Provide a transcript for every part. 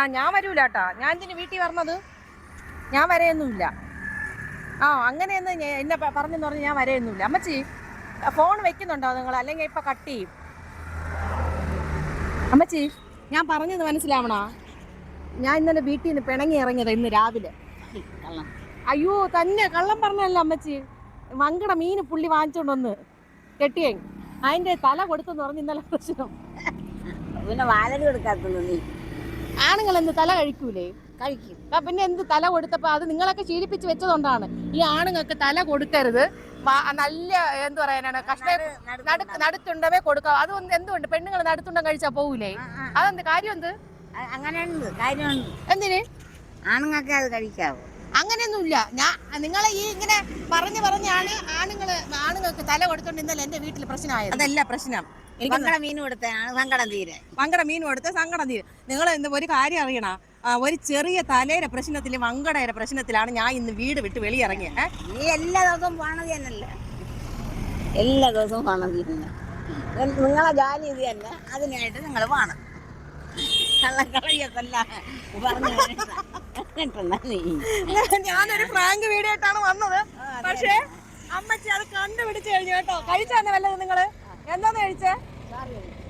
ആ ഞാൻ വരൂല കേട്ടാ ഞാൻ എന്തിനു വീട്ടിൽ വരണത് ഞാൻ വരെയൊന്നുമില്ല. ആ അങ്ങനെയൊന്നും എന്നെ പറഞ്ഞെന്ന് പറഞ്ഞ് ഞാൻ വരെയൊന്നുമില്ല. അമ്മച്ചി ഫോൺ വെക്കുന്നുണ്ടോ നിങ്ങൾ? അല്ലെങ്കിൽ ഇപ്പൊ കട്ട് ചെയ്യും. അമ്മച്ചി ഞാൻ പറഞ്ഞത് മനസ്സിലാവണോ? ഞാൻ ഇന്നലെ വീട്ടിൽ നിന്ന് പിണങ്ങി ഇറങ്ങിയത് ഇന്ന് രാവിലെ. അയ്യോ തന്നെ കള്ളം പറഞ്ഞല്ല അമ്മച്ചി. മങ്കട മീന് പുള്ളി വാങ്ങിച്ചോണ്ട് വന്ന് കെട്ടിയേ. അതിന്റെ തല കൊടുത്തെന്ന് പറഞ്ഞ് ഇന്നലെ പ്രശ്നം. പിന്നെ വാലടി കൊടുക്കാത്തത് നീ. ആണുങ്ങൾ എന്ത് തല കഴിക്കൂലേ? കഴിക്കും. പിന്നെ എന്ത് തല കൊടുത്തപ്പോ അത് നിങ്ങളൊക്കെ ശീലിപ്പിച്ച് വെച്ചതുകൊണ്ടാണ്. ഈ ആണുങ്ങൾക്ക് തല കൊടുക്കരുത്. നല്ല എന്ത് പറയാനാണ് കഷ്ട നടുത്തുണ്ടവേ കൊടുക്കാം അത് എന്തുകൊണ്ട് പെണ്ണുങ്ങൾ നടുത്തുണ്ടം കഴിച്ചാ പോവൂലേ? അതെന്ത്? കാര്യം എന്ത് അങ്ങനെയുണ്ട് കാര്യമുണ്ട്. എന്തിന്? ആണുങ്ങൾക്ക് അത് കഴിക്കാവോ. അങ്ങനെയൊന്നുമില്ല. ഞാൻ നിങ്ങളെ ഈ ഇങ്ങനെ പറഞ്ഞു പറഞ്ഞാണ് ആണുങ്ങൾ ആണുങ്ങൾക്ക് തല കൊടുത്തോണ്ട് ഇന്നലെ എന്റെ വീട്ടിൽ പ്രശ്നമായത്. അതല്ല പ്രശ്നം. മീനും മീൻ കൊടുത്താണ് സങ്കടം തീരെ. മീൻ കൊടുത്ത് സങ്കടം തീരെ. നിങ്ങൾ എന്ത് ഒരു കാര്യം അറിയണ ഒരു ചെറിയ തലേര പ്രശ്നത്തിൽ വങ്കടയുടെ പ്രശ്നത്തിലാണ് ഞാൻ ഇന്ന് വീട് വിട്ട് വെളിയിറങ്ങിയത്? നീ എല്ലാ ദിവസവും പോണത് തന്നെ എല്ലാ ദിവസവും പോണത് തന്നെ. നിങ്ങളെ ജോലി ഇത് തന്നെ. അതിനായിട്ട് നിങ്ങൾ പോണം. ഞാനൊരു ഫ്രാങ്ക് വീഡിയോ ആയിട്ടാണ് വന്നത്. പക്ഷേ അമ്മച്ചി അത് കണ്ടുപിടിച്ചു കഴിഞ്ഞു കേട്ടോ. കഴിച്ചാന്നെ വല്ലത് നിങ്ങൾ? എന്താന്ന് കഴിച്ചേ?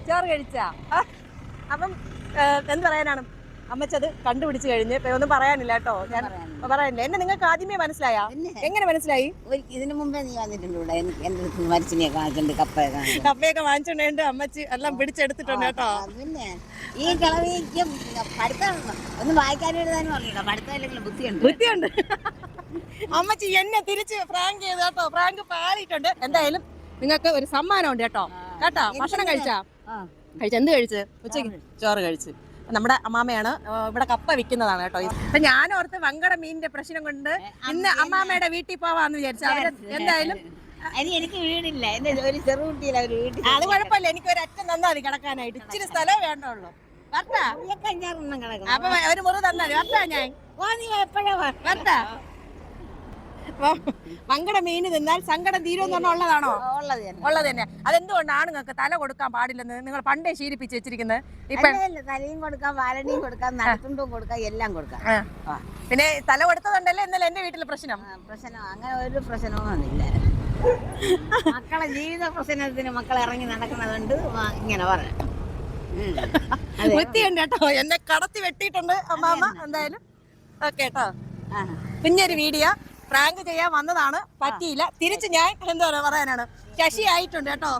ചോറ് കഴിച്ചാ? അപ്പം എന്ത് പറയാനാണ്? അമ്മച്ചത് കണ്ടുപിടിച്ച് കഴിഞ്ഞ് ഒന്നും പറയാനില്ല കേട്ടോ. ഞാൻ പറയാനില്ല. എന്നെ നിങ്ങൾക്ക് ആദ്യമേ മനസ്സിലായാ? എങ്ങനെ മനസ്സിലായി? ഇതിനു മുമ്പേ നീ വന്നിട്ടുണ്ട് ഇവിടെ. അടുത്ത് മരിച്ചിനെ കാണിച്ചിട്ടുണ്ട് കപ്പയൊക്കെ. കപ്പയൊക്കെ വാങ്ങിച്ചോണ്ട് അമ്മച്ചി എല്ലാം പിടിച്ചെടുത്തിട്ടുണ്ട് കേട്ടോ. പിന്നെ ഈ കിളവിക്ക് പഠിത്തം ഒന്നും വായിക്കാനും എഴുതാനും അറിയില്ല. പഠിത്തം ബുദ്ധിയുണ്ട്. വൃത്തിയുണ്ട് അമ്മച്ചി എന്നെ തിരിച്ച് ഫ്രാങ്ക് ചെയ്ത് കേട്ടോ. ഫ്രാങ്ക് പാളിയിട്ടുണ്ട്. എന്തായാലും നിങ്ങൾക്ക് ഒരു സമ്മാനം ഉണ്ട് കേട്ടോ? കേട്ടോ ഭക്ഷണം കഴിച്ചാ. കഴിച്ച? എന്ത് കഴിച്ച്? ഉച്ചയ്ക്ക് ചോറ് കഴിച്ച്. നമ്മുടെ അമ്മാമയാണ് ഇവിടെ കപ്പ വിൽക്കുന്നതാണ് കേട്ടോ. അപ്പൊ ഞാൻ ഓർത്ത് വങ്കട മീനിന്റെ പ്രശ്നം കൊണ്ട് ഇന്ന് അമ്മാമയുടെ വീട്ടിൽ പോവാന്ന് വിചാരിച്ചു. അവർ എന്തായാലും എനിക്ക് വീടില്ല. ഒരു ചെറുകുട്ടിയില്ല ഒരു വീട്ടിൽ അത് കുഴപ്പമില്ല. എനിക്ക് ഒരു അറ്റം തന്നാൽ മതി കിടക്കാനായിട്ട്. ഇച്ചിരി സ്ഥലമേ വേണ്ടുള്ളൂ. കിടക്കണം. അപ്പൊ ഒരു മുറി തന്നാ മതി. വർത്താ ഞാൻ? എപ്പോഴാ വരട്ടാ? മങ്കട മീൻ തിന്നാൽ സങ്കടം തീരുമെന്ന് പറഞ്ഞാൽ ഉള്ളതാണോ? ഉള്ളത് തന്നെ. ഉള്ളത് തന്നെ. അതെന്തുകൊണ്ടാണ് ആണുങ്ങൾക്ക് തല കൊടുക്കാൻ പാടില്ലെന്ന് നിങ്ങൾ പണ്ടേ ശീലിപ്പിച്ച് വെച്ചിരിക്കുന്നത്? ഇപ്പൊ തലയും കൊടുക്കാം വാലനയും കൊടുക്കാം നടത്തുണ്ടും കൊടുക്കാം എല്ലാം കൊടുക്കാം. പിന്നെ തല കൊടുത്തതുണ്ടല്ലേ ഇന്നലെ എന്റെ വീട്ടിലെ പ്രശ്നം? പ്രശ്നം അങ്ങനെ ഒരു പ്രശ്നവും മക്കളെ ജീവിത പ്രശ്നത്തിന് മക്കൾ ഇറങ്ങി നടക്കണതുകൊണ്ട് വാ- ഇങ്ങനെ പറയാം. ഉം. വൃത്തിയുണ്ട് കേട്ടോ. എന്നെ കടത്തി വെട്ടിയിട്ടുണ്ട് അമ്മാമ്മ എന്തായാലും. ഓക്കെ കേട്ടോ. പിന്നെ ഒരു വീഡിയോ. പ്രാങ്ക് ചെയ്യാൻ വന്നതാണ്. പറ്റിയില്ല. തിരിച്ച് ഞാൻ എന്താ പറയാനാണ്? ശശി ആയിട്ടുണ്ട് കേട്ടോ